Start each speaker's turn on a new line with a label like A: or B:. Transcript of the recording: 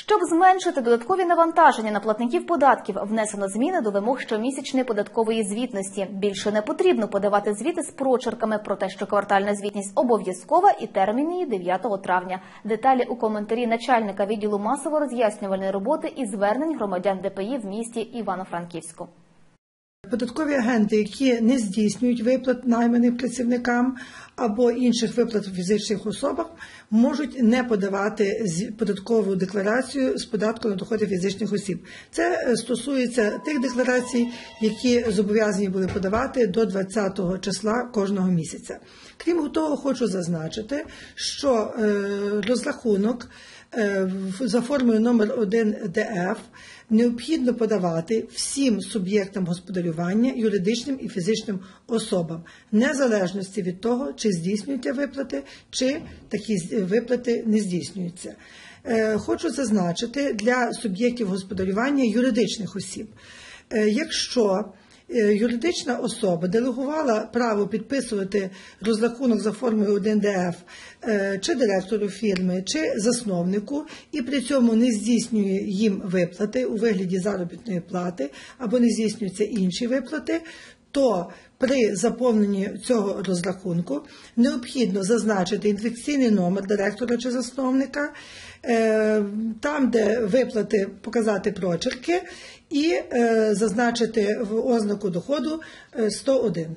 A: Щоб зменшити додаткові навантаження на платників податків, внесено зміни до вимог щомісячної податкової звітності. Більше не потрібно подавати звіти з прочерками про те, що квартальна звітність обов'язкова і термін її 9 травня. Деталі у коментарі начальника відділу масово-роз'яснювальної роботи і звернень громадян ДПІ в місті Івано-Франківську.
B: Податкові агенти, які не здійснюють виплат найманим працівникам або інших виплат фізичних особах, можуть не подавати податкову декларацію з податку на доходи фізичних осіб. Це е, стосується тих декларацій, які зобов'язані були подавати до 20 числа кожного місяця. Крім того, хочу зазначити, що е, розрахунок е, за формою номер 1 ДФ необхідно подавати всім суб'єктам господарювання, юридичним і фізичним особам, незалежності від того, чи здійснюються виплати, чи такі виплати не здійснюються. Е, Хочу зазначити для суб'єктів господарювання юридичних осіб. Е, Якщо юридична особа делегувала право підписувати розрахунок за формою 1ДФ е, чи директору фірми, чи засновнику, і при цьому не здійснює їм виплати у вигляді заробітної плати або не здійснюються інші виплати, то при заповненні цього розрахунку необхідно зазначити інфекційний номер директора чи засновника, е, там, де виплати, показати прочерки і е, зазначити в ознаку доходу е, 101.